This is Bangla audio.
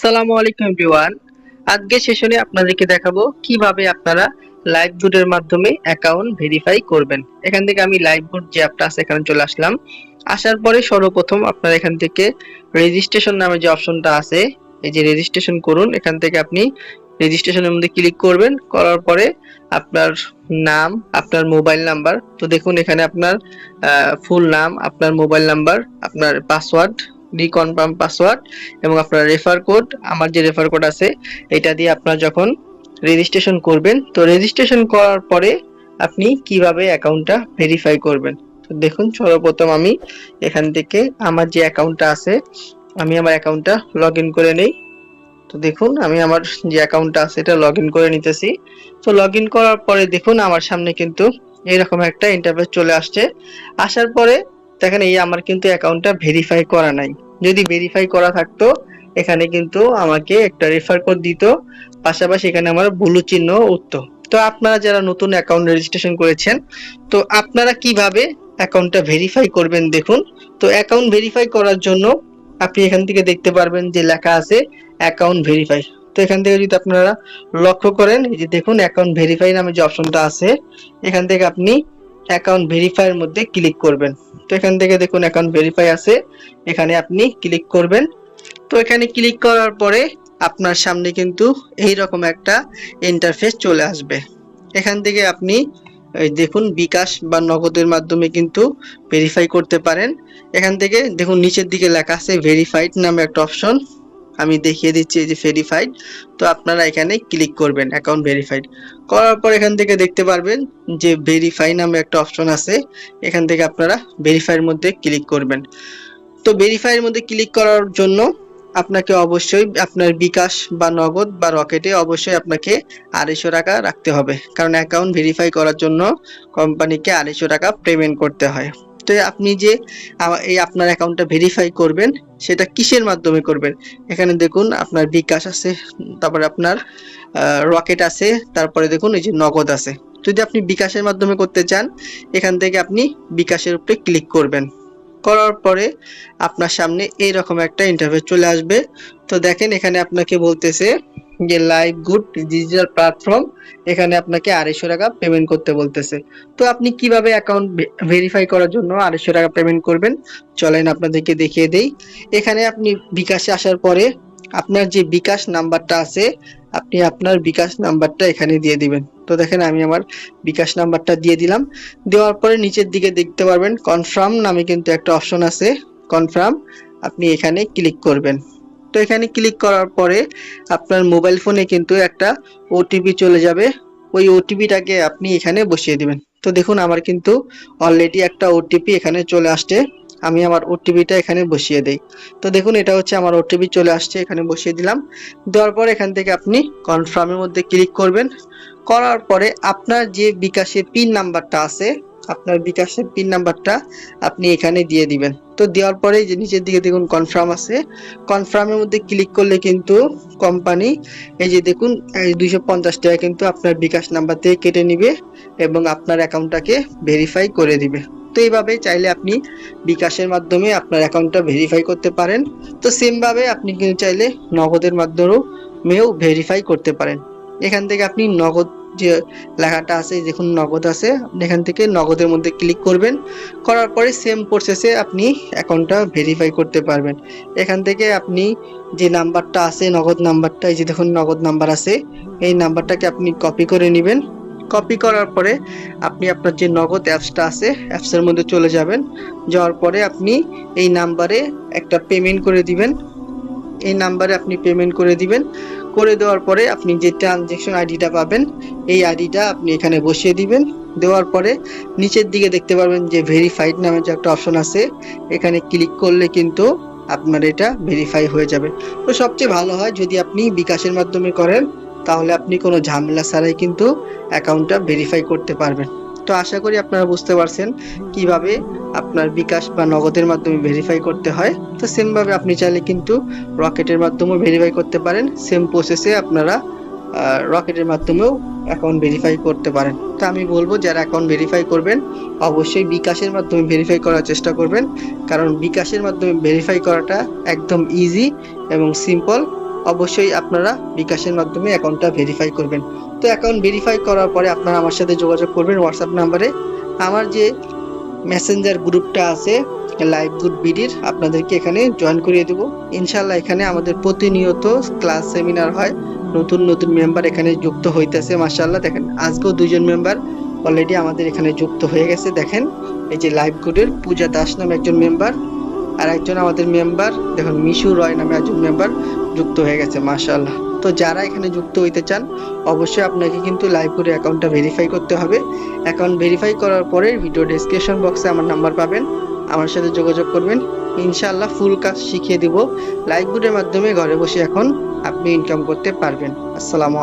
সালামু আলাইকুম এভরিওয়ান। আজকে সেশনে আপনাদেরকে দেখাবো কীভাবে আপনারা লাইভ বুটের মাধ্যমে অ্যাকাউন্ট ভেরিফাই করবেন। এখান থেকে আমি লাইভ বুট যে অ্যাপটা আছে এখানে চলে আসলাম। আসার পরে সর্বপ্রথম আপনারা এখান থেকে রেজিস্ট্রেশন নামে যে অপশনটা আছে, এই যে রেজিস্ট্রেশন করুন। এখান থেকে আপনি রেজিস্ট্রেশনের মধ্যে ক্লিক করবেন। করার পরে আপনার নাম, আপনার মোবাইল নাম্বার তো দেখুন এখানে আপনার ফুল নাম, আপনার মোবাইল নাম্বার আপনার পাসওয়ার্ড রিকনফার্ম পাসওয়ার্ড এবং আপনার রেফার কোড আমার যে রেফার কোড আছে, এটা দিয়ে আপনার যখন রেজিস্ট্রেশন করবেন, তো রেজিস্ট্রেশন করার পরে আপনি কীভাবে অ্যাকাউন্টটা ভেরিফাই করবেন? তো দেখুন, সর্বপ্রথম আমি এখান থেকে আমার যে অ্যাকাউন্টটা আছে, আমি আমার অ্যাকাউন্টটা লগ ইন করে নেই। তো দেখুন, আমি আমার যে অ্যাকাউন্টটা আছে, এটা লগ ইন করে নিতেছি। তো লগ ইন করার পরে দেখুন, আমার সামনে কিন্তু এরকম একটা ইন্টারফেস চলে আসছে। আসার পরে দেখেন এই আমার কিন্তু অ্যাকাউন্টটা ভেরিফাই করা নাই। যদি ভেরিফাই করা থাকতো, এখানে কিন্তু আমাকে একটা রেফার কোড দিত, পাশাপাশি এখানে আমার ব্লু চিহ্ন উঠতো। তো আপনারা যারা নতুন অ্যাকাউন্ট রেজিস্ট্রেশন করেছেন, তো আপনারা কীভাবে অ্যাকাউন্টটা ভেরিফাই করবেন দেখুন। তো অ্যাকাউন্ট ভেরিফাই করার জন্য আপনি এখান থেকে দেখতে পারবেন যে লেখা আছে অ্যাকাউন্ট ভেরিফাই তো এখান থেকে যদি আপনারা লক্ষ্য করেন, এই যে দেখুন অ্যাকাউন্ট ভেরিফাই নামে যে অপশনটা আছে, এখান থেকে আপনি অ্যাকাউন্ট ভেরিফাইয়ের মধ্যে ক্লিক করবেন। তো এখান থেকে দেখুন অ্যাকাউন্ট ভেরিফাই আছে। এখানে আপনি ক্লিক করবেন। তো এখানে ক্লিক করার পরে আপনার সামনে কিন্তু এই রকম একটা ইন্টারফেস চলে আসবে। এখান থেকে আপনি দেখুন বিকাশ বা নগদের মাধ্যমে কিন্তু ভেরিফাই করতে পারেন। এখান থেকে দেখুন নিচের দিকে লেখা আছে ভেরিফাইড নামে একটা অপশন আমি দেখিয়ে দিচ্ছি এই যে ভেরিফাইড তো আপনারা এখানে ক্লিক করবেন অ্যাকাউন্ট ভেরিফাইড করার পর এখান থেকে দেখতে পারবেন যে ভেরিফাই নামে একটা অপশন আছে, এখান থেকে আপনারা ভেরিফাইয়ের মধ্যে ক্লিক করবেন। তো ভেরিফাইয়ের মধ্যে ক্লিক করার জন্য আপনাকে অবশ্যই আপনার বিকাশ বা নগদ বা রকেটে অবশ্যই আপনাকে আড়াইশো টাকা রাখতে হবে। কারণ অ্যাকাউন্ট ভেরিফাই করার জন্য কোম্পানিকে আড়াইশো টাকা পেমেন্ট করতে হয়। তো আপনি যে এই আপনার অ্যাকাউন্টটা ভেরিফাই করবেন, সেটা কিসের মাধ্যমে করবেন? এখানে দেখুন আপনার বিকাশ আছে, তারপরে আপনার রকেট আছে, তারপরে দেখুন এই যে নগদ আছে। যদি আপনি বিকাশের মাধ্যমে করতে চান, এখান থেকে আপনি বিকাশের উপরে ক্লিক করবেন। করার পরে আপনার সামনে এইরকম একটা ইন্টারফেস চলে আসবে। তো দেখেন এখানে আপনাকে বলতেছে যে লাইভ গুড ডিজিটাল প্ল্যাটফর্ম এখানে আপনাকে আড়াইশো টাকা পেমেন্ট করতে বলতেছে। তো আপনি কীভাবে অ্যাকাউন্ট ভেরিফাই করার জন্য আড়াইশো টাকা পেমেন্ট করবেন? চলেন আপনাদেরকে দেখিয়ে দেই। এখানে আপনি বিকাশে আসার পরে আপনার যে বিকাশ নাম্বারটা আছে, আপনি আপনার বিকাশ নাম্বারটা এখানে দিয়ে দিবেন। তো দেখেন আমি আমার বিকাশ নাম্বারটা দিয়ে দিলাম। দেওয়ার পরে নিচের দিকে দেখতে পারবেন কনফার্ম নামে কিন্তু একটা অপশন আছে। কনফার্ম আপনি এখানে ক্লিক করবেন। তো এখানে ক্লিক করার পরে আপনার মোবাইল ফোনে কিন্তু একটা ওটিপি চলে যাবে। ওই ওটিপিটাকে আপনি এখানে বসিয়ে দিবেন। তো দেখুন, আমার কিন্তু অলরেডি একটা ওটিপি এখানে চলে আসছে। আমি আমার ওটিপিটা এখানে বসিয়ে দেই। তো দেখুন, এটা হচ্ছে আমার ওটিপি চলে আসছে, এখানে বসিয়ে দিলাম। দেওয়ার পর এখান থেকে আপনি কনফার্মের মধ্যে ক্লিক করবেন। করার পরে আপনার যে বিকাশের পিন নাম্বারটা আছে আপনার বিকাশের পিন নাম্বারটা আপনি এখানে দিয়ে দিবেন। তো দেওয়ার পরে যে নিচের দিকে দেখুন কনফার্ম আছে। কনফার্মের মধ্যে ক্লিক করলে কিন্তু কোম্পানি এই যে দেখুন দুইশো পঞ্চাশ টাকা কিন্তু আপনার বিকাশ নাম্বার থেকে কেটে নিবে এবং আপনার অ্যাকাউন্টটাকে ভেরিফাই করে দিবে। তো এইভাবে চাইলে আপনি বিকাশের মাধ্যমে আপনার অ্যাকাউন্টটা ভেরিফাই করতে পারেন। তো সেমভাবে আপনি কিন্তু চাইলে নগদের মাধ্যমেও মেও ভেরিফাই করতে পারেন। এখান থেকে আপনি নগদ যে লেখাটা আছে দেখুন নগদ আছে, এখান থেকে নগদের মধ্যে ক্লিক করবেন। করার পরে সেম প্রসেসে আপনি অ্যাকাউন্টটা ভেরিফাই করতে পারবেন। এখান থেকে আপনি যে নাম্বারটা আছে, নগদ নাম্বারটা, এই যে দেখুন নগদ নাম্বার আছে, এই নাম্বারটাকে আপনি কপি করে নেবেন। কপি করার পরে আপনি আপনার যে নগদ অ্যাপসটা আছে অ্যাপসের মধ্যে চলে যাবেন। যাওয়ার পরে আপনি এই নাম্বারে একটা পেমেন্ট করে দিবেন। এই নাম্বারে আপনি পেমেন্ট করে দিবেন। করে দেওয়ার পরে আপনি যে ট্রানজেকশন আইডিটা পাবেন, এই আইডিটা আপনি এখানে বসিয়ে দিবেন। দেওয়ার পরে নিচের দিকে দেখতে পারবেন যে ভেরিফাইড নামে যে একটা অপশন আছে, এখানে ক্লিক করলে কিন্তু আপনার এটা ভেরিফাই হয়ে যাবে। তো সবচেয়ে ভালো হয় যদি আপনি বিকাশের মাধ্যমে করেন, তাহলে আপনি কোনো ঝামেলা ছাড়াই কিন্তু অ্যাকাউন্টটা ভেরিফাই করতে পারবেন। তো আশা করি আপনারা বুঝতে পারছেন কীভাবে আপনার বিকাশ বা নগদের মাধ্যমে ভেরিফাই করতে হয়। তো সেম ভাবে আপনি চাইলে কিন্তু রকেটের মাধ্যমেও ভেরিফাই করতে পারেন। সেম প্রসেসে আপনারা রকেটের মাধ্যমেও অ্যাকাউন্ট ভেরিফাই করতে পারেন। তো আমি বলব, যারা অ্যাকাউন্ট ভেরিফাই করবেন, অবশ্যই বিকাশের মাধ্যমে ভেরিফাই করার চেষ্টা করবেন। কারণ বিকাশের মাধ্যমে ভেরিফাই করাটা একদম ইজি এবং সিম্পল অবশ্যই আপনারা বিকাশের মাধ্যমে অ্যাকাউন্টটা ভেরিফাই করবেন। তো অ্যাকাউন্ট ভেরিফাই করার পরে আপনারা আমার সাথে যোগাযোগ করবেন হোয়াটসঅ্যাপ নাম্বারে আমার যে মেসেঞ্জার গ্রুপটা আছে লাইভ গুড বিডির আপনাদেরকে এখানে জয়েন করিয়ে দেবো। ইনশাল্লাহ এখানে আমাদের প্রতিনিয়ত ক্লাস সেমিনার হয়। নতুন নতুন মেম্বার এখানে যুক্ত হইতেছে মাশাল্লাহ দেখেন, আজকেও দুজন মেম্বার অলরেডি আমাদের এখানে যুক্ত হয়ে গেছে, দেখেন। এই যে লাইভ গুডের পূজা দাস নামে একজন মেম্বার আর একজন আমাদের মেম্বার দেখুন, মিশু রয় নামে একজন মেম্বার যুক্ত হয়ে গেছে মাশাল্লাহ তো যারা এখানে যুক্ত হইতে চান, অবশ্যই আপনাকে কিন্তু লাইভ করে অ্যাকাউন্টটা ভেরিফাই করতে হবে। অ্যাকাউন্ট ভেরিফাই করার পরে ভিডিও ডেসক্রিপশন বক্সে আমার নাম্বার পাবেন। আমার সাথে যোগাযোগ করবেন। ইনশাআল্লাহ ফুল কাজ শিখিয়ে দিব। লাইভ বুটের মাধ্যমে ঘরে বসে এখন আপনি ইনকাম করতে পারবেন। আসসালামু